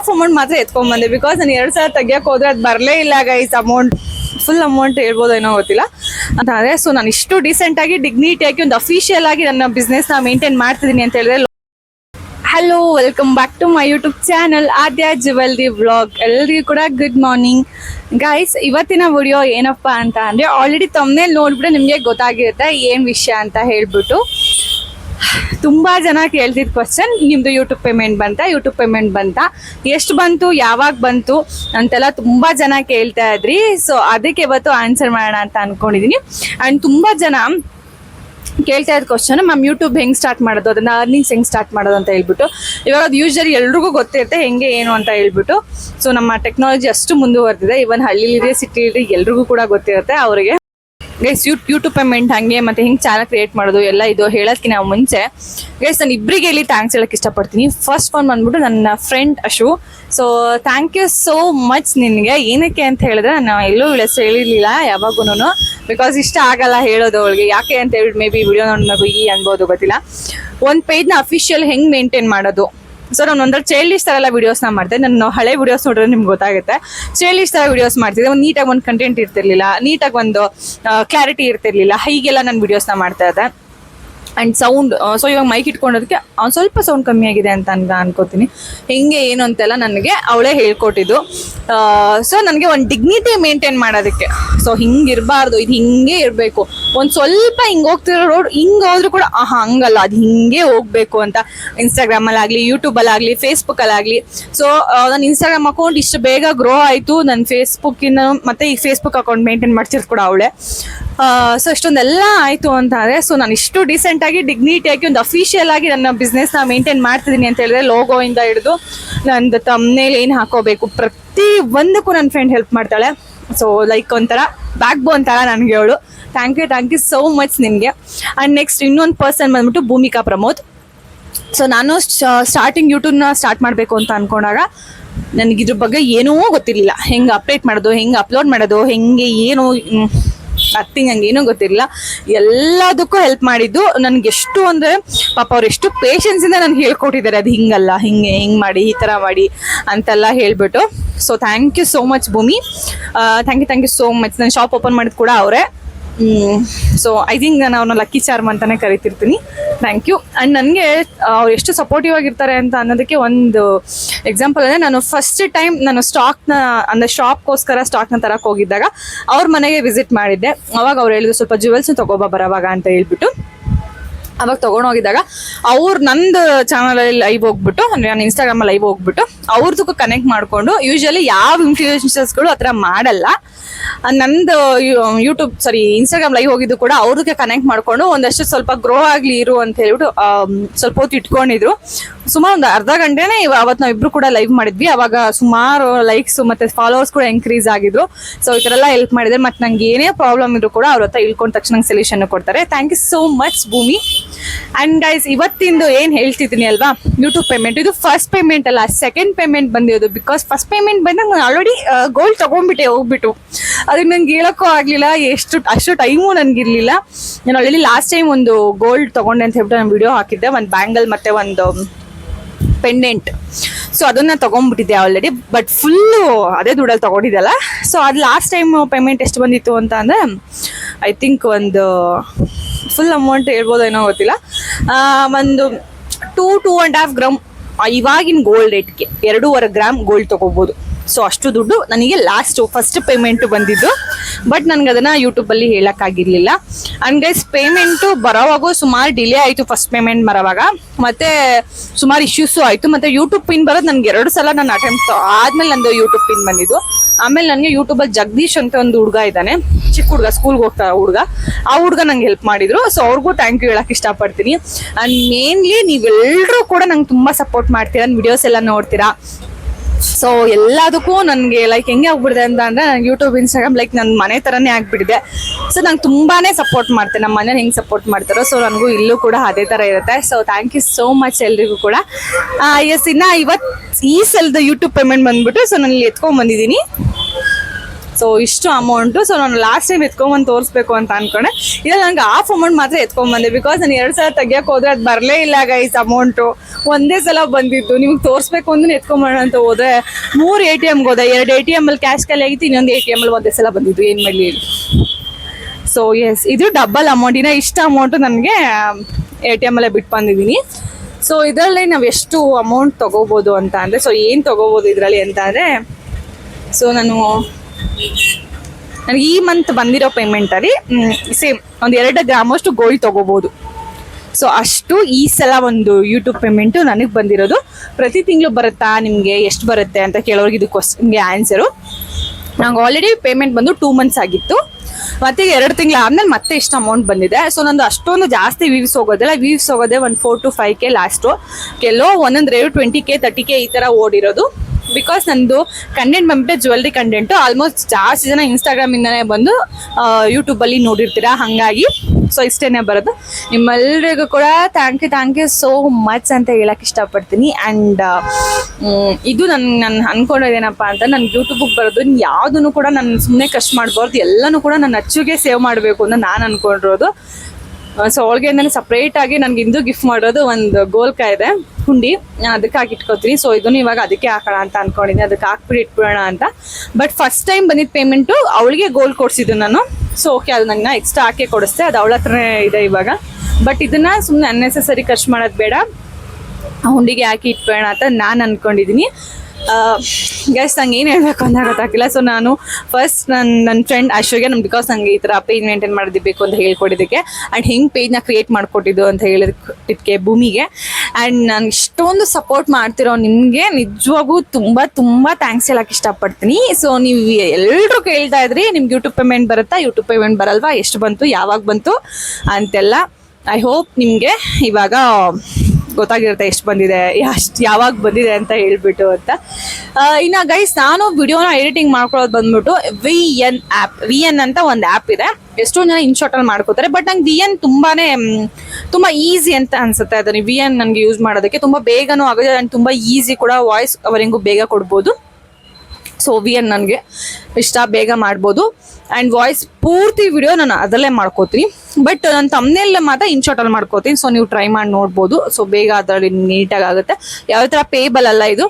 Half amount ಮಾತ್ರ ಎತ್ಕೊಂಡ್ ಬಂದೆ. ಬಿಕಾಸ್ ನಾನು ಎರಡು ಸಾವಿರ ತೆಗಿಯಕ್ಕೆ ಹೋದ್ರೆ ಅದು ಬರಲೇ ಇಲ್ಲ ಗೈಸ್ ಅಮೌಂಟ್ ಫುಲ್ ಅಮೌಂಟ್ ಹೇಳ್ಬೋದೇನೋ ಗೊತ್ತಿಲ್ಲ. ಅಂತ ಅದೇ ಸೊ ನಾನು ಇಷ್ಟು ಡೀಸೆಂಟ್ ಆಗಿ ಡಿಗ್ನಿಟಿ ಆಗಿ, ಒಂದು ಅಫಿಷಿಯಲ್ ಆಗಿ ನನ್ನ ಬಿಸ್ನೆಸ್ನ ಮೇಂಟೈನ್ ಮಾಡ್ತಿದ್ದೀನಿ ಅಂತ ಹೇಳಿದ್ರೆ hello welcome back to my YouTube channel Aadya jewellery vlog ಎಲ್ಲರಿಗೂ ಕೂಡ ಗುಡ್ ಮಾರ್ನಿಂಗ್ ಗೈಸ್ ಇವತ್ತಿನ ವಿಡಿಯೋ ಏನಪ್ಪ ಅಂತ ಅಂದರೆ ಆಲ್ರೆಡಿ ತಮ್ಮನೇ ನೋಡ್ಬಿಟ್ಟು ನಿಮಗೆ ಗೊತ್ತಾಗಿರುತ್ತೆ ಏನು ವಿಷಯ ಅಂತ ಹೇಳ್ಬಿಟ್ಟು. ತುಂಬಾ ಜನ ಕೇಳ್ತಿದ್ ಕ್ವಶನ್ ನಿಮ್ದು ಯೂಟ್ಯೂಬ್ ಪೇಮೆಂಟ್ ಬಂತಾ ಯೂಟ್ಯೂಬ್ ಪೇಮೆಂಟ್ ಬಂತಾ? ಎಷ್ಟು ಬಂತು, ಯಾವಾಗ ಬಂತು ಅಂತೆಲ್ಲ ತುಂಬಾ ಜನ ಕೇಳ್ತಾ ಇದ್ರಿ. ಸೊ ಅದಕ್ಕೆ ಇವತ್ತು ಆನ್ಸರ್ ಮಾಡೋಣ ಅಂತ ಅನ್ಕೊಂಡಿದೀನಿ. ಅಂಡ್ ತುಂಬಾ ಜನ ಕೇಳ್ತಾ ಇದ್ದ ಕ್ವಶನ್ ಮ್ಯಾಮ್ ಯೂಟ್ಯೂಬ್ ಹೆಂಗೆ ಸ್ಟಾರ್ಟ್ ಮಾಡೋದು? ಅದನ್ನ ಅರ್ನಿಂಗ್ಸ್ ಹೆಂಗೆ ಸ್ಟಾರ್ಟ್ ಮಾಡೋದು? ಅಂತ ಹೇಳ್ಬಿಟ್ಟು. ಇವಾಗ ಅದು ಯೂಶಲಿ ಎಲ್ರಿಗೂ ಗೊತ್ತಿರುತ್ತೆ ಹೆಂಗೆ, ಏನು ಅಂತ ಹೇಳ್ಬಿಟ್ಟು. ಸೊ ನಮ್ಮ ಟೆಕ್ನಾಲಜಿ ಅಷ್ಟು ಮುಂದುವರೆದಿದೆ. ಇವನ್ ಹಳ್ಳಿಲಿದೆ ಸಿಟಿ ಇದೆ ಎಲ್ರಿಗೂ ಕೂಡ ಗೊತ್ತಿರುತ್ತೆ ಅವರಿಗೆ. ಗೈಸ್ ಯೂ ಯೂಟ್ಯೂಬ್ ಪೇಮೆಂಟ್ ಹಂಗೆ ಮತ್ತೆ ಹಿಂಗೆ ಚಾನಲ್ ಕ್ರಿಯೇಟ್ ಮಾಡೋದು ಎಲ್ಲ ಇದು ಹೇಳೋದಕ್ಕಿಂತ ಮುಂಚೆ. ಗೈಸ್ ನಾನು ಇಬ್ಬರಿಗೆ ಇಲ್ಲಿ ಥ್ಯಾಂಕ್ಸ್ ಹೇಳಕ್ಕೆ ಇಷ್ಟಪಡ್ತೀನಿ. ಫಸ್ಟ್ ಒನ್ ಬಂದ್ಬಿಟ್ಟು ನನ್ನ friend Ashu. So thank you so much ನಿನಗೆ. ಏನಕ್ಕೆ ಅಂತ ಹೇಳಿದ್ರೆ ನಾನು ಎಲ್ಲೂ ವಿಳಸ್ ಹೇಳಿರಲಿಲ್ಲ ಯಾವಾಗೂ ಬಿಕಾಸ್ ಇಷ್ಟ ಆಗಲ್ಲ ಹೇಳೋದು ಅವಳಿಗೆ. ಯಾಕೆ ಅಂತ ಹೇಳಿ ಮೇ ಬಿ ವಿಡಿಯೋ ನೋಡಿದಾಗ ಈ ಅನ್ಬೋದು, ಗೊತ್ತಿಲ್ಲ. ಒಂದು ಪೇಜ್ನ ಅಫಿಷಿಯಲ್ ಹೆಂಗೆ ಮೇಂಟೈನ್ ಮಾಡೋದು? ಸೊ ನಾನು ಒಂದರ ಚೈಲ್ಡಿಶ್ ಥರ ಎಲ್ಲ ವೀಡಿಯೋಸ್ನ ಮಾಡ್ತೆ ನಾನು ಹಳೆ ವಿಡಿಯೋಸ್ ನೋಡಿದ್ರೆ ನಿಮ್ಗೆ ಗೊತ್ತಾಗುತ್ತೆ. ಚೈಲ್ಡಿಶ್ ಥರ ವಿಡಿಯೋಸ್ ಮಾಡ್ತಿದ್ದೆ. ಒಂದು ನೀಟಾಗಿ ಒಂದು ಕಂಟೆಂಟ್ ಇರ್ತಿರ್ಲಿಲ್ಲ. ನೀಟಾಗಿ ಒಂದು ಕ್ಲಾರಿಟಿ ಇರ್ತಿರ್ಲಿಲ್ಲ. ಹೀಗೆಲ್ಲ ನಾನು ವಿಡಿಯೋಸ್ನ ಮಾಡ್ತಾ ಇದ್ದೆ. ಆ್ಯಂಡ್ ಸೌಂಡ್ ಸೊ ಇವಾಗ ಮೈಕ್ ಇಟ್ಕೊಂಡೋದಕ್ಕೆ ಒಂದು ಸ್ವಲ್ಪ ಸೌಂಡ್ ಕಮ್ಮಿ ಆಗಿದೆ ಅಂತ ಅನ್ಕ ಅನ್ಕೋತೀನಿ. ಹೆಂಗೆ ಏನು ಅಂತೆಲ್ಲ ನನಗೆ ಅವಳೇ ಹೇಳ್ಕೊಟ್ಟಿದ್ದು. ಸೊ ನನಗೆ ಒಂದು ಡಿಗ್ನಿಟಿ ಮೇಂಟೈನ್ ಮಾಡೋದಕ್ಕೆ. ಸೊ ಹಿಂಗಿರಬಾರ್ದು ಇದು ಹಿಂಗೆ ಇರಬೇಕು. ಒಂದು ಸ್ವಲ್ಪ ಹಿಂಗೆ ಹೋಗ್ತಿರೋ ರೋಡ್ ಹಿಂಗೆ ಹೋದ್ರೂ ಕೂಡ, ಆಹಾ, ಹಂಗಲ್ಲ, ಅದು ಹಿಂಗೆ ಹೋಗ್ಬೇಕು ಅಂತ ಇನ್ಸ್ಟಾಗ್ರಾಮಲ್ಲಾಗಲಿ ಯೂಟ್ಯೂಬಲ್ಲಾಗಲಿ ಫೇಸ್ಬುಕ್ಕಲ್ಲಾಗಲಿ ಸೊ ನನ್ನ ಇನ್ಸ್ಟಾಗ್ರಾಮ್ ಅಕೌಂಟ್ ಇಷ್ಟು ಬೇಗ ಗ್ರೋ ಆಯಿತು. ನನ್ನ ಫೇಸ್ಬುಕ್ಕಿನ ಮತ್ತೆ ಈ ಫೇಸ್ಬುಕ್ ಅಕೌಂಟ್ ಮೇಂಟೈನ್ ಮಾಡ್ತಿರೋದು ಕೂಡ ಅವಳೆ. ಸೊ ಇಷ್ಟೊಂದೆಲ್ಲ ಆಯಿತು ಅಂತ ಅಂದರೆ ಸೊ ನಾನು ಇಷ್ಟು ಡೀಸೆಂಟ್ ಆಗಿ ಡಿಗ್ನಿಟಿ ಆಗಿ, ಒಂದು ಅಫಿಷಿಯಲ್ ಆಗಿ ನನ್ನ ಬಿಸ್ನೆಸ್ನ ಮೇಂಟೈನ್ ಮಾಡ್ತಿದ್ದೀನಿ ಅಂತ ಹೇಳಿದ್ರೆ ಲೋಗೋ ಇಂದ ಹಿಡಿದು ನಂದು ತಮ್ಮನೇಲಿ ಏನು ಹಾಕೋಬೇಕು, ಪ್ರತಿ ಒಂದಕ್ಕೂ ನನ್ನ ಫ್ರೆಂಡ್ ಹೆಲ್ಪ್ ಮಾಡ್ತಾಳೆ. ಸೊ ಲೈಕ್ ಒಂಥರ ಬ್ಯಾಕ್ ಬೋನ್ ಥರ ನನಗೆ ಅವಳು. Thank you thank you so much ನಿಮಗೆ. ಆ್ಯಂಡ್ ನೆಕ್ಸ್ಟ್ ಇನ್ನೊಂದು ಪರ್ಸನ್ ಬಂದ್ಬಿಟ್ಟು ಭೂಮಿಕಾ ಪ್ರಮೋದ್. ಸೊ ನಾನು ಸ್ಟಾರ್ಟಿಂಗ್ ಯೂಟ್ಯೂಬ್ನ ಸ್ಟಾರ್ಟ್ ಮಾಡಬೇಕು ಅಂತ ಅನ್ಕೊಂಡಾಗ ನನಗಿದ್ರ ಬಗ್ಗೆ ಏನೂ ಗೊತ್ತಿರಲಿಲ್ಲ. ಹೆಂಗೆ ಅಪ್ಡೇಟ್ ಮಾಡೋದು, ಹೆಂಗೆ ಅಪ್ಲೋಡ್ ಮಾಡೋದು, ಹೆಂಗೆ ಏನು ನಥಿಂಗ್ ಹಂಗೆ ಏನೂ ಗೊತ್ತಿರಲಿಲ್ಲ. ಎಲ್ಲದಕ್ಕೂ ಹೆಲ್ಪ್ ಮಾಡಿದ್ದು. ನನಗೆ ಎಷ್ಟು ಅಂದರೆ, ಪಾಪ ಅವ್ರು ಎಷ್ಟು ಪೇಷನ್ಸ್ ಇಂದ ನನಗೆ ಹೇಳ್ಕೊಟ್ಟಿದ್ದಾರೆ. ಅದು ಹಿಂಗಲ್ಲ, ಹಿಂಗೆ ಹಿಂಗೆ ಮಾಡಿ, ಈ ಥರ ಮಾಡಿ ಅಂತೆಲ್ಲ ಹೇಳ್ಬಿಟ್ಟು. So thank you so much Bhoomi. Thank you thank you so much ನನ್ನ ಶಾಪ್ ಓಪನ್ ಮಾಡಿದ ಕೂಡ ಅವರೇ. ಸೊ ಐ ಥಿಂಕ್ ನಾನು ಅವ್ರನ್ನ ಲಕ್ಕಿ ಚಾರ್ಮ್ ಅಂತಾನೆ ಕರಿತಿರ್ತೀನಿ. ಥ್ಯಾಂಕ್ ಯು ಆ್ಯಂಡ್ ನನಗೆ ಅವ್ರು ಎಷ್ಟು ಸಪೋರ್ಟಿವ್ ಆಗಿರ್ತಾರೆ ಅಂತ ಅನ್ನೋದಕ್ಕೆ ಒಂದು ಎಕ್ಸಾಂಪಲ್ ಅಂದರೆ ನಾನು ಫಸ್ಟ್ ಟೈಮ್ ನಾನು ಸ್ಟಾಕ್ನ ಅಂದರೆ ಶಾಪ್ಗೋಸ್ಕರ ಸ್ಟಾಕ್ನ ತರಕ್ಕೆ ಹೋಗಿದ್ದಾಗ ಅವ್ರ ಮನೆಗೆ ವಿಸಿಟ್ ಮಾಡಿದ್ದೆ. ಅವಾಗ ಅವ್ರು ಹೇಳಿದ್ರು, ಸ್ವಲ್ಪ ಜುವೆಲ್ಸ್ ತಗೋಬಾ ಬರೋವಾಗ ಅಂತ ಹೇಳ್ಬಿಟ್ಟು. ಅವಾಗ ತಗೊಂಡೋಗಿದ್ದಾಗ ಅವ್ರು ನಂದು ಚಾನಲಲ್ಲಿ ಲೈವ್ ಹೋಗ್ಬಿಟ್ಟು, ಅಂದರೆ ನಾನು ಇನ್ಸ್ಟಾಗ್ರಾಮ್ ಲೈವ್ ಹೋಗ್ಬಿಟ್ಟು, ಅವ್ರದಕ್ಕೂ ಕನೆಕ್ಟ್ ಮಾಡಿಕೊಂಡು ಯೂಶಲಿ ಯಾವ ಇನ್ಫ್ಲೂಯೆನ್ಸರ್ಸ್ಗಳು ಆ ಥರ ಮಾಡಲ್ಲ. ನಂದು ಯೂಟ್ಯೂಬ್ ಸಾರಿ ಇನ್ಸ್ಟಾಗ್ರಾಮ್ ಲೈವ್ ಹೋಗಿದ್ದು ಕೂಡ ಅವ್ರದಕ್ಕೆ ಕನೆಕ್ಟ್ ಮಾಡಿಕೊಂಡು ಒಂದಷ್ಟು ಸ್ವಲ್ಪ ಗ್ರೋ ಆಗಲಿ ಇರು ಅಂತ ಹೇಳ್ಬಿಟ್ಟು ಸ್ವಲ್ಪ ಹೊತ್ತು ಇಟ್ಕೊಂಡಿದ್ರು. ಸುಮಾರು ಒಂದು ಅರ್ಧ ಗಂಟೆನೇ ಅವತ್ತು ನಾವು ಇಬ್ರು ಕೂಡ ಲೈವ್ ಮಾಡಿದ್ವಿ. ಅವಾಗ ಸುಮಾರು ಲೈಕ್ಸ್ ಮತ್ತೆ ಫಾಲೋವರ್ಸ್ ಕೂಡ ಇನ್ಕ್ರೀಸ್ ಆಗಿದ್ರು. ಸೊ ಈ ಥರ ಎಲ್ಲ ಹೆಲ್ಪ್ ಮಾಡಿದ್ರೆ ಮತ್ತೆ ನಂಗೆ ಏನೇ ಪ್ರಾಬ್ಲಮ್ ಇದ್ರು ಕೂಡ ಅವ್ರ ಹತ್ರ ಇಳ್ಕೊಂಡ ತಕ್ಷಣ ಸೊಲ್ಯೂಷನ್ ಕೊಡ್ತಾರೆ. Thank you so much Bhoomi. And guys ಇವತ್ತಿಂದು ಏನು ಹೇಳ್ತಿದ್ದೀನಿ ಅಲ್ವಾ? ಯೂಟ್ಯೂಬ್ ಪೇಮೆಂಟ್ ಇದು ಫಸ್ಟ್ ಪೇಮೆಂಟ್ ಅಲ್ಲ ಸೆಕೆಂಡ್ ಪೇಮೆಂಟ್ ಬಂದಿರೋದು ಬಿಕಾಸ್ ಫಸ್ಟ್ ಪೇಮೆಂಟ್ ಬಂದಾಗ ನಾನು ಆಲ್ರೆಡಿ ಗೋಲ್ಡ್ ತಗೊಂಡ್ಬಿಟ್ಟೆ, ಹೋಗ್ಬಿಟ್ಟು. ಅದಕ್ಕೆ ನಂಗೆ ಹೇಳೋಕ್ಕೂ ಆಗಲಿಲ್ಲ, ಎಷ್ಟು, ಅಷ್ಟು ಟೈಮು ನನಗಿರಲಿಲ್ಲ ನಾನು ಆಲ್ರೆಡಿ ಲಾಸ್ಟ್ ಟೈಮ್ ಒಂದು ಗೋಲ್ಡ್ ತಗೊಂಡೆ ಅಂತ ಹೇಳ್ಬಿಟ್ಟು ನಾನು ವಿಡಿಯೋ ಹಾಕಿದ್ದೆ, ಒಂದು ಬ್ಯಾಂಗಲ್ ಮತ್ತು ಒಂದು ಪೆಂಡೆಂಟ್ ಸೊ ಅದನ್ನು ತಗೊಂಡ್ಬಿಟ್ಟಿದ್ದೆ ಆಲ್ರೆಡಿ ಬಟ್ ಫುಲ್ಲು ಅದೇ ದುಡಲ್ಲಿ ತಗೊಂಡಿದ್ದಲ್ಲ ಸೊ ಅದು ಲಾಸ್ಟ್ ಟೈಮ್ ಪೇಮೆಂಟ್ ಎಷ್ಟು ಬಂದಿತ್ತು ಅಂತ ಅಂದರೆ ಐ ಥಿಂಕ್ ಒಂದು ಫುಲ್ ಅಮೌಂಟ್ ಹೇಳ್ಬೋದು ಏನೋ ಗೊತ್ತಿಲ್ಲ ಒಂದು two two and half gram ಇವಾಗಿನ ಗೋಲ್ಡ್ ರೇಟ್ಗೆ ಎರಡೂವರೆ ಗ್ರಾಮ್ ಗೋಲ್ಡ್ ತಗೋಬಹುದು ಸೊ ಅಷ್ಟು ದುಡ್ಡು ನನಗೆ ಲಾಸ್ಟ್ ಫಸ್ಟ್ ಪೇಮೆಂಟ್ ಬಂದಿದ್ದು ಬಟ್ ನನ್ಗೆ ಅದನ್ನ ಯೂಟ್ಯೂಬಲ್ಲಿ ಹೇಳಕ್ಕಾಗಿರ್ಲಿಲ್ಲ. ಅಂಡ್ ಗೈಸ್ ಪೇಮೆಂಟು ಬರೋವಾಗೂ ಸುಮಾರು ಡಿಲೇ ಆಯಿತು ಫಸ್ಟ್ ಪೇಮೆಂಟ್ ಬರೋವಾಗ. ಮತ್ತೆ ಸುಮಾರು ಇಶ್ಯೂಸು ಆಯಿತು. ಮತ್ತೆ ಯೂಟ್ಯೂಬ್ ಪಿನ್ ಬರೋದು ನನಗೆ ಎರಡು ಸಲ ನಾನು ಅಟೆಂಪ್ಟ್ ಆದ್ಮೇಲೆ ನಂದು ಯೂಟ್ಯೂಬ್ ಪಿನ್ ಬಂದಿದ್ದು. ಆಮೇಲೆ ನನಗೆ ಯೂಟ್ಯೂಬಲ್ಲಿ ಜಗದೀಶ್ ಅಂತ ಒಂದು ಹುಡುಗ ಇದ್ದಾನೆ. ಚಿಕ್ಕ ಹುಡುಗ ಸ್ಕೂಲ್ಗೆ ಹೋಗ್ತಾ ಹುಡುಗ. ಆ ಹುಡುಗ ನಂಗೆ ಹೆಲ್ಪ್ ಮಾಡಿದ್ರು. ಸೊ ಅವ್ರಿಗೂ ಥ್ಯಾಂಕ್ ಯು ಹೇಳಕ್ ಇಷ್ಟಪಡ್ತೀನಿ. ಅಂಡ್ ಮೇನ್ಲಿ ನೀವೆಲ್ಲರೂ ಕೂಡ ನಂಗೆ ತುಂಬಾ ಸಪೋರ್ಟ್ ಮಾಡ್ತೀರಾ. ವಿಡಿಯೋಸ್ ಎಲ್ಲ ನೋಡ್ತೀರಾ. ಸೊ ಎಲ್ಲದಕ್ಕೂ ನನಗೆ ಲೈಕ್ ಹೆಂಗೆ ಆಗ್ಬಿಡಿದೆ ಅಂತ ಅಂದರೆ ನನಗೆ ಯೂಟ್ಯೂಬ್ ಇನ್ಸ್ಟಾಗ್ರಾಮ್ ಲೈಕ್ ನನ್ನ ಮನೆ ಥರನೇ ಆಗಿಬಿಟ್ಟಿದೆ. ಸೊ ನಂಗೆ ತುಂಬಾ ಸಪೋರ್ಟ್ ಮಾಡ್ತೇನೆ ನಮ್ಮ ಮನೇಲಿ ಹೆಂಗೆ ಸಪೋರ್ಟ್ ಮಾಡ್ತಾರೋ ಸೊ ನನಗೂ ಇಲ್ಲೂ ಕೂಡ ಅದೇ ಥರ ಇರುತ್ತೆ. So thank you so much ಎಲ್ರಿಗೂ ಕೂಡ. ಎಸ್ ಇನ್ನ ಇವತ್ತು ಈ ಸಲದ ಯೂಟ್ಯೂಬ್ ಪೇಮೆಂಟ್ ಬಂದ್ಬಿಟ್ಟು ಸೊ ನಾನು ಇಲ್ಲಿ ಎತ್ಕೊಂಡ್ ಬಂದಿದ್ದೀನಿ. ಸೊ ಇಷ್ಟು ಅಮೌಂಟು ಸೊ ನಾನು ಲಾಸ್ಟ್ ಟೈಮ್ ಎತ್ಕೊಂಬಂದು ತೋರಿಸ್ಬೇಕು ಅಂತ ಅನ್ಕೊಂಡೆ. ಇದ್ರಲ್ಲಿ ನಂಗೆ ಹಾಫ್ ಅಮೌಂಟ್ ಮಾತ್ರ ಎತ್ಕೊಂಬಂದೆ ಬಿಕಾಸ್ ನಾನು ಎರಡು ಸಲ ತೆಗಿಯಕ್ಕೆ ಹೋದ್ರೆ ಅದು ಬರಲೇ ಇಲ್ಲ ಗೈಸ್ ಅಮೌಂಟು ಒಂದೇ ಸಲ ಬಂದಿದ್ದು. ನಿಮ್ಗೆ ತೋರಿಸ್ಬೇಕು ಅಂದ್ರೆ ಎತ್ಕೊಂಬೋಣ ಅಂತ ಹೋದ್ರೆ ಮೂರು ಎ ಟಿ ಎಮ್ಗೆ ಹೋದೆ. ಎರಡು ಎ ಟಿ ಎಂ ಅಲ್ಲಿ ಕ್ಯಾಶ್ ಖಾಲಿ ಆಗಿತ್ತು, ಇನ್ನೊಂದು ಎ ಟಿ ಎಂ ಅಲ್ಲಿ ಒಂದೇ ಸಲ ಬಂದಿದ್ದು. ಏನು ಮಾಡಲಿ ಸೊ ಎಸ್ ಇದು ಡಬಲ್ ಅಮೌಂಟ್ ಇನ್ನ ಇಷ್ಟು ಅಮೌಂಟು ನನಗೆ ಎ ಟಿ ಎಂ ಅಲ್ಲೇ ಬಿಟ್ಟು ಬಂದಿದ್ದೀನಿ. ಸೊ ಇದರಲ್ಲಿ ನಾವು ಎಷ್ಟು ಅಮೌಂಟ್ ತಗೋಬೋದು ಅಂತ ಅಂದರೆ ಸೊ ಏನು ತಗೋಬೋದು ಇದರಲ್ಲಿ ಅಂತ ಅಂದರೆ ಸೊ ನಾನು ನನಗೆ ಈ ಮಂತ್ ಬಂದಿರೋ ಪೇಮೆಂಟಲ್ಲಿ ಸೇಮ್ ಒಂದು ಎರಡು ಗ್ರಾಮ್ ಅಷ್ಟು ಗೋಲ್ಡ್ ತಗೋಬಹುದು ಸೊ ಅಷ್ಟು ಈ ಸಲ ಒಂದು ಯೂಟ್ಯೂಬ್ ಪೇಮೆಂಟು ನನಗೆ ಬಂದಿರೋದು. ಪ್ರತಿ ತಿಂಗಳು ಬರುತ್ತಾ, ನಿಮಗೆ ಎಷ್ಟು ಬರುತ್ತೆ ಅಂತ ಕೇಳೋರಿಗೆ ಇದು ಕ್ವಶನ್ಗೆ ಆನ್ಸರು ನಂಗೆ ಆಲ್ರೆಡಿ ಪೇಮೆಂಟ್ ಬಂದು ಟೂ ಮಂತ್ಸ್ ಆಗಿತ್ತು. ಮತ್ತೆ ಎರಡು ತಿಂಗಳು ಆದ್ಮೇಲೆ ಮತ್ತೆ ಇಷ್ಟು ಅಮೌಂಟ್ ಬಂದಿದೆ. ಸೊ ನಂದು ಅಷ್ಟೊಂದು ಜಾಸ್ತಿ ವ್ಯೂಸ್ ಹೋಗೋದಿಲ್ಲ. ವ್ಯೂಸ್ ಹೋಗೋದೆ ಒಂದು four to five K last ಕೆಲವು ಒಂದೊಂದು ರೇವು ಟ್ವೆಂಟಿ ಕೆ ತರ್ಟಿ ಕೆ ಈ ಥರ ಓಡಿರೋದು. ಬಿಕಾಸ್ ನಂದು ಕಂಟೆಂಟ್ ಬಂದ್ಬಿಟ್ಟು ಜ್ಯುವೆಲ್ರಿ ಕಂಟೆಂಟು ಆಲ್ಮೋಸ್ಟ್ ಜಾಸ್ತಿ ಜನ ಇನ್ಸ್ಟಾಗ್ರಾಮಿಂದನೇ ಬಂದು ಯೂಟ್ಯೂಬಲ್ಲಿ ನೋಡಿರ್ತೀರಾ? ಹಾಗಾಗಿ ಸೊ ಇಷ್ಟೇನೆ ಬರೋದು. ನಿಮ್ಮೆಲ್ಲರಿಗೂ ಕೂಡ thank you thank you so much ಅಂತ ಹೇಳಕ್ಕೆ ಇಷ್ಟಪಡ್ತೀನಿ. ಆ್ಯಂಡ್ ಇದು ನನ್ನ ನಾನು ಅನ್ಕೊಂಡಿದ್ದೇನಪ್ಪ ಅಂತ ನನ್ನ ಯೂಟ್ಯೂಬಿಗೆ ಬರೋದು ಯಾವುದನ್ನು ಕೂಡ ನಾನು ಸುಮ್ಮನೆ ಕಷ್ಟ ಮಾಡಬಾರ್ದು, ಎಲ್ಲನೂ ಕೂಡ ನನ್ನ ಅಚ್ಚುಗೆ ಸೇವ್ ಮಾಡಬೇಕು ಅಂತ ನಾನು ಅನ್ಕೊಂಡಿರೋದು. ಸೊ ಅವಳಿಗೆ ನಾನು ಸಪ್ರೇಟ್ ಆಗಿ ನನಗೆ ಇಂದು ಗಿಫ್ಟ್ ಮಾಡೋದು ಒಂದು ಗೋಲ್ಕ ಇದೆ. ಹುಂಡಿ ಅದಕ್ಕೆ ಹಾಕಿ ಇಟ್ಕೋತೀನಿ ಸೊ ಇದನ್ನು ಇವಾಗ ಅದಕ್ಕೆ ಹಾಕೋಣ ಅಂತ ಅನ್ಕೊಂಡಿದ್ದೀನಿ ಅದಕ್ಕೆ ಹಾಕ್ಬಿಟ್ಟು ಇಟ್ಬಿಡೋಣ ಅಂತ. ಬಟ್ ಫಸ್ಟ್ ಟೈಮ್ ಬಂದಿದ್ದ ಪೇಮೆಂಟು ಅವಳಿಗೆ ಗೋಲ್ಡ್ ಕೊಡಿಸಿದ್ದು ನಾನು. ಸೊ ಓಕೆ ಅದು ನಂಗೆ ಎಕ್ಸ್ಟ್ರಾ ಹಾಕಿ ಕೊಡಿಸ್ತೆ ಅದು ಅವಳ ಹತ್ರನೇ ಇದೆ ಇವಾಗ. ಬಟ್ ಇದನ್ನು ಸುಮ್ಮನೆ ಅನ್ನೆಸೆಸರಿ ಖರ್ಚು ಮಾಡೋದು ಬೇಡ. ಹುಂಡಿಗೆ ಹಾಕಿ ಇಟ್ಬೇಡ ಅಂತ ನಾನು ಅನ್ಕೊಂಡಿದ್ದೀನಿ. ಗೈಸ್ ನಂಗೆ ಏನು ಹೇಳಬೇಕು ಅಂತ ಗೊತ್ತಾಗಿಲ್ಲ ಸೊ ನಾನು ಫಸ್ಟ್ ನನ್ನ ನನ್ನ ಫ್ರೆಂಡ್ ಅಶೋಗೆ ನಮ್ಮ ಬಿಕಾಸ್ ನಂಗೆ ಈ ಥರ ಪೇಜ್ ಮೇಂಟೈನ್ ಮಾಡೋದಿಬೇಕು ಅಂತ ಹೇಳ್ಕೊಟ್ಟಿದ್ದಕ್ಕೆ ಆ್ಯಂಡ್ ಹೆಂಗೆ ಪೇಜ್ನ ಕ್ರಿಯೇಟ್ ಮಾಡಿಕೊಟ್ಟಿದ್ದು ಅಂತ ಹೇಳಿದಕ್ಕೆ ಭೂಮಿಗೆ. ಆ್ಯಂಡ್ ನಾನು ಇಷ್ಟೊಂದು ಸಪೋರ್ಟ್ ಮಾಡ್ತಿರೋ ನಿಮಗೆ ನಿಜವಾಗೂ ತುಂಬ ತುಂಬ ಥ್ಯಾಂಕ್ಸ್ ಹೇಳಕ್ಕೆ ಇಷ್ಟಪಡ್ತೀನಿ. ಸೊ ನೀವು ಎಲ್ಲರೂ ಕೇಳ್ತಾ ಇದ್ರಿ, ನಿಮ್ಗೆ ಯೂಟ್ಯೂಬ್ ಪೇಮೆಂಟ್ ಬರುತ್ತಾ? ಯೂಟ್ಯೂಬ್ ಪೇಮೆಂಟ್ ಬರಲ್ವಾ? ಎಷ್ಟು ಬಂತು? ಯಾವಾಗ ಬಂತು? ಅಂತೆಲ್ಲ ಐ ಹೋಪ್ ನಿಮಗೆ ಇವಾಗ ಗೊತ್ತಾಗಿರುತ್ತೆ ಎಷ್ಟು ಬಂದಿದೆ ಅಷ್ಟು ಯಾವಾಗ ಬಂದಿದೆ ಅಂತ ಹೇಳ್ಬಿಟ್ಟು ಅಂತ. ಇನ್ನು ಗೈಸ್ ನಾನು ವಿಡಿಯೋನ ಎಡಿಟಿಂಗ್ ಮಾಡ್ಕೊಳ್ಳೋದು ಬಂದ್ಬಿಟ್ಟು V N app V N ಅಂತ ಒಂದು ಆ್ಯಪ್ ಇದೆ. ಎಷ್ಟೊಂದು ಜನ ಇನ್ಶಾರ್ಟಲ್ಲಿ ಮಾಡ್ಕೋತಾರೆ ಬಟ್ ನಂಗೆ ವಿ ಎನ್ ತುಂಬಾ ತುಂಬ ತುಂಬಾ ಈಸಿ ಅಂತ ಅನ್ಸುತ್ತೆ ಅದನ್ನು. ವಿ ಎನ್ ನನಗೆ ಯೂಸ್ ಮಾಡೋದಕ್ಕೆ ತುಂಬ ಬೇಗನೂ ಆಗುತ್ತೆ ಆ್ಯಂಡ್ ತುಂಬ ಈಸಿ ಕೂಡ ವಾಯ್ಸ್ ಅವರಿಂಗೂ ಬೇಗ ಕೊಡ್ಬೋದು. ಸೊ ವಿ ನನಗೆ ಇಷ್ಟ, ಬೇಗ ಮಾಡ್ಬೋದು. ಆ್ಯಂಡ್ ವಾಯ್ಸ್ ಪೂರ್ತಿ ವಿಡಿಯೋ ನಾನು ಅದರಲ್ಲೇ ಮಾಡ್ಕೋತೀನಿ. ಬಟ್ ನನ್ನ ತಮ್ಮನೆಲ್ಲ ಮಾತ್ರ ಇನ್ಶಾರ್ಟಲ್ಲಿ ಮಾಡ್ಕೋತೀನಿ. ಸೊ ನೀವು ಟ್ರೈ ಮಾಡಿ ನೋಡ್ಬೋದು. ಸೊ ಬೇಗ ಅದರಲ್ಲಿ ನೀಟಾಗಿ ಆಗುತ್ತೆ. ಯಾವ ಥರ ಪೇಬಲ್ ಅಲ್ಲ ಇದು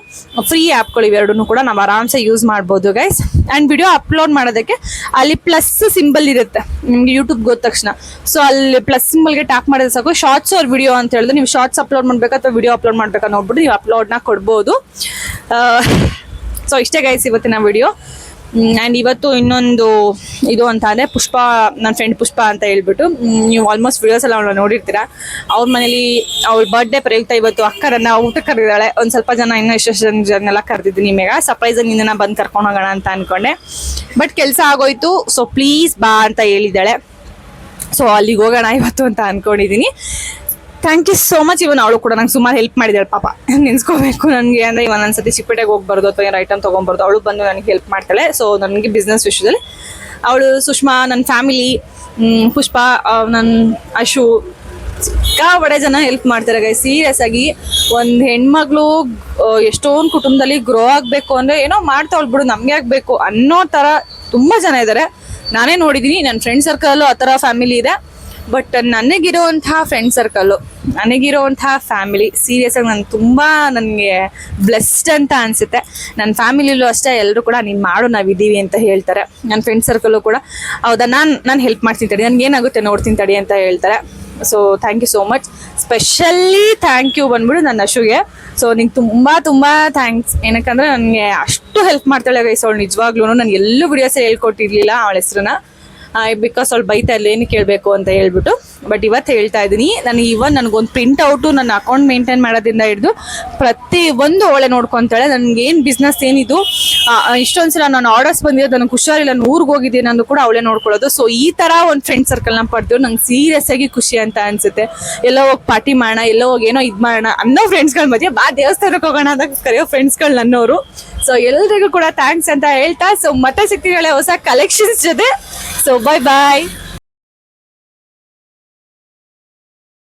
ಫ್ರೀ ಆ್ಯಪ್ಗಳು ಇವೆರಡೂ ಕೂಡ ನಾವು ಆರಾಮ್ಸೆ ಯೂಸ್ ಮಾಡ್ಬೋದು ಗೈಸ್ ಆ್ಯಂಡ್ ವಿಡಿಯೋ ಅಪ್ಲೋಡ್ ಮಾಡೋದಕ್ಕೆ ಅಲ್ಲಿ ಪ್ಲಸ್ ಸಿಂಬಲ್ ಇರುತ್ತೆ. ನಿಮಗೆ ಯೂಟ್ಯೂಬ್ ಗೊತ್ತ ತಕ್ಷಣ. ಸೊ ಅಲ್ಲಿ ಪ್ಲಸ್ ಸಿಂಬಲ್ಗೆ ಟ್ಯಾಪ್ ಮಾಡಿದ್ರೆ ಸಾಕು. ಶಾರ್ಟ್ಸ್ ಅವ್ರ ವಿಡಿಯೋ ಅಂತ ಹೇಳಿದ್ರೆ ನೀವು ಶಾರ್ಟ್ಸ್ ಅಪ್ಲೋಡ್ ಮಾಡಬೇಕಾ ಅಥವಾ ವಿಡಿಯೋ ಅಪ್ಲೋಡ್ ಮಾಡಬೇಕಾ ನೋಡ್ಬಿಟ್ಟು ನೀವು ಅಪ್ಲೋಡ್ನ ಕೊಡ್ಬೋದು. ಸೊ ಇಷ್ಟೇ ಗೈಸ್ ಇವತ್ತಿನ ವಿಡಿಯೋ ಆ್ಯಂಡ್ ಇವತ್ತು ಇನ್ನೊಂದು ಇದು ಅಂತ ಅಂದರೆ ಪುಷ್ಪ ನನ್ನ ಫ್ರೆಂಡ್ ಪುಷ್ಪ ಅಂತ ಹೇಳ್ಬಿಟ್ಟು ನೀವು ಆಲ್ಮೋಸ್ಟ್ ವಿಡಿಯೋಸ್ ಎಲ್ಲ ಅವಳು ನೋಡಿರ್ತೀರ. ಅವ್ರ ಮನೇಲಿ ಅವ್ಳ ಬರ್ಡೇ ಪ್ರಯುಕ್ತ ಇವತ್ತು ಅಕ್ಕರನ್ನ, ಊಟಕ್ಕೆ ಕರೆದಿದ್ದಾಳೆ. ಒಂದು ಸ್ವಲ್ಪ ಜನ ಇನ್ನೂ ಜನ ಜನನೆಲ್ಲ ಕರೆದಿದ್ದೀನಿ ನಿಮಗೆ ಸರ್ಪ್ರೈಸಾಗಿ ನಿನ್ನ ಬಂದು ಕರ್ಕೊಂಡು ಹೋಗೋಣ ಅಂತ ಅಂದ್ಕೊಂಡೆ ಬಟ್ ಕೆಲಸ ಆಗೋಯ್ತು ಸೊ ಪ್ಲೀಸ್ ಬಾ ಅಂತ ಹೇಳಿದ್ದಾಳೆ. ಸೊ ಅಲ್ಲಿಗೆ ಹೋಗೋಣ ಇವತ್ತು ಅಂತ ಅನ್ಕೊಂಡಿದ್ದೀನಿ thank you so much even ಅವಳು ಕೂಡ ನಂಗೆ ಸುಮಾರು ಹೆಲ್ಪ್ ಮಾಡಿದಾಳೆ, ಪಾಪ. ನೆನ್ಸ್ಕೋಬೇಕು ನನಗೆ ಅಂದರೆ ಇವನ್ ಒಂದ್ಸತಿ ಚಿಪ್ಪೇಟೆಗೆ ಹೋಗ್ಬಾರ್ದು ಅಥವಾ ಏನು ಐಟಮ್ ತೊಗೊಬಾರ್ದು. ಅವಳು ಬಂದು ನನಗೆ ಹೆಲ್ಪ್ ಮಾಡ್ತಾಳೆ. ಸೊ ನನಗೆ ಬಿಸ್ನೆಸ್ ವಿಷಯದಲ್ಲಿ ಅವಳು ಸುಷ್ಮಾ ನನ್ನ ಫ್ಯಾಮಿಲಿ ಪುಷ್ಪ ನನ್ನ ಅಶು ಸಿಕ್ಕಾಪಡೆ ಜನ ಹೆಲ್ಪ್ ಮಾಡ್ತಾರೆ ಗೈ ಸೀರಿಯಸ್ ಆಗಿ ಒಂದು ಹೆಣ್ಮಗಳು ಎಷ್ಟೊಂದು ಕುಟುಂಬದಲ್ಲಿ ಗ್ರೋ ಆಗಬೇಕು ಅಂದರೆ ಏನೋ ಮಾಡ್ತಾವಳು ಬಿಡು, ನಮಗೆ ಆಗಬೇಕು ಅನ್ನೋ ಥರ ತುಂಬ ಜನ ಇದ್ದಾರೆ ನಾನೇ ನೋಡಿದ್ದೀನಿ ನನ್ನ ಫ್ರೆಂಡ್ ಸರ್ಕಲ್ಲು ಆ ಥರ ಫ್ಯಾಮಿಲಿ ಇದೆ. ಬಟ್ ನನಗಿರೋವಂತಹ ಫ್ರೆಂಡ್ ಸರ್ಕಲ್ಲು ನನಗಿರೋವಂತಹ ಫ್ಯಾಮಿಲಿ ಸೀರಿಯಸ್ ಆಗಿ ನಾನು ತುಂಬ ನನಗೆ ಬ್ಲೆಸ್ಡ್ ಅಂತ ಅನಿಸುತ್ತೆ. ನನ್ನ ಫ್ಯಾಮಿಲಿಲೂ ಅಷ್ಟೇ ಎಲ್ಲರೂ ಕೂಡ ನೀನು ಮಾಡು, ನಾವಿದ್ದೀವಿ ಅಂತ ಹೇಳ್ತಾರೆ. ನನ್ನ ಫ್ರೆಂಡ್ ಸರ್ಕಲ್ಲು ಕೂಡ, ಹೌದಾ, ನಾನು ನಾನು ಹೆಲ್ಪ್ ಮಾಡ್ತೀನಿ ತಡಿ, ನನಗೆ ಏನಾಗುತ್ತೆ ನೋಡ್ತೀನಿ ತಡಿ ಅಂತ ಹೇಳ್ತಾರೆ. So thank you so much specially thank you ಬಂದ್ಬಿಡು ನನ್ನ ಅಶುಗೆ. ಸೊ ನಿಂಗೆ ತುಂಬ ತುಂಬ ಥ್ಯಾಂಕ್ಸ್ ಏನಕ್ಕಂದ್ರೆ ನನಗೆ ಅಷ್ಟು ಹೆಲ್ಪ್ ಮಾಡ್ತಾಳೆ ಗೈಸ್ ಅವಳು ನಿಜವಾಗ್ಲೂ ನಾನು ಎಲ್ಲೂ ವಿಡಿಯೋಸ್ ಹೇಳ್ಕೊಟ್ಟಿರ್ಲಿಲ್ಲ ಅವಳ ಹೆಸ್ರನ್ನ. ಬಿಕಾಸ್ ಅವ್ಳು ಬೈತಾ ಇಲ್ಲ ಏನು ಕೇಳಬೇಕು ಅಂತ ಹೇಳ್ಬಿಟ್ಟು. ಬಟ್ ಇವತ್ತು ಹೇಳ್ತಾ ಇದ್ದೀನಿ ನನಗೆ ಇವನ್ ನನಗೊಂದು ಪ್ರಿಂಟ್ ಔಟು ನನ್ನ ಅಕೌಂಟ್ ಮೇಂಟೈನ್ ಮಾಡೋದ್ರಿಂದ ಹಿಡಿದು ಪ್ರತಿ ಒಂದು ಅವಳೆ ನೋಡ್ಕೊತಾಳೆ. ನನಗೆ ಏನು ಬಿಸ್ನೆಸ್ ಏನಿದು ಇಷ್ಟೊಂದು ಸಲ ನಾನು ಆರ್ಡರ್ಸ್ ಬಂದಿರೋದು, ನನಗೆ ಹುಷಾರಿಲ್ಲ, ನಾನು ಊರಿಗೆ ಹೋಗಿದ್ದೀನಿ ಅಂದು ಕೂಡ ಅವಳೇ ನೋಡ್ಕೊಳ್ಳೋದು. ಸೊ ಈ ಥರ ಒಂದು ಫ್ರೆಂಡ್ ಸರ್ಕಲ್ನ ಪಡ್ತೀವಿ ನಂಗೆ ಸೀರಿಯಸ್ ಆಗಿ ಖುಷಿ ಅಂತ ಅನ್ಸುತ್ತೆ. ಎಲ್ಲೋ ಹೋಗಿ ಪಾರ್ಟಿ ಮಾಡೋಣ, ಎಲ್ಲೋ ಹೋಗಿ ಏನೋ ಇದು ಮಾಡೋಣ ಅನ್ನೋ ಫ್ರೆಂಡ್ಸ್ಗಳ ಮಧ್ಯೆ ಬಾ ದೇವಸ್ಥಾನಕ್ಕೆ ಹೋಗೋಣ ಅಂತ ಕರೆಯೋ ಫ್ರೆಂಡ್ಸ್ಗಳು ನನ್ನವರು ಸೊ ಎಲ್ರಿಗೂ ಕೂಡ ಥ್ಯಾಂಕ್ಸ್ ಅಂತ ಹೇಳ್ತಾ ಸೊ ಮತ್ತೆ ಸಿಗ್ತೀವಿ ಹೊಸ ಕಲೆಕ್ಷನ್ಸ್ ಜೊತೆ. ಸೊ ಬಾಯ್ ಬಾಯ್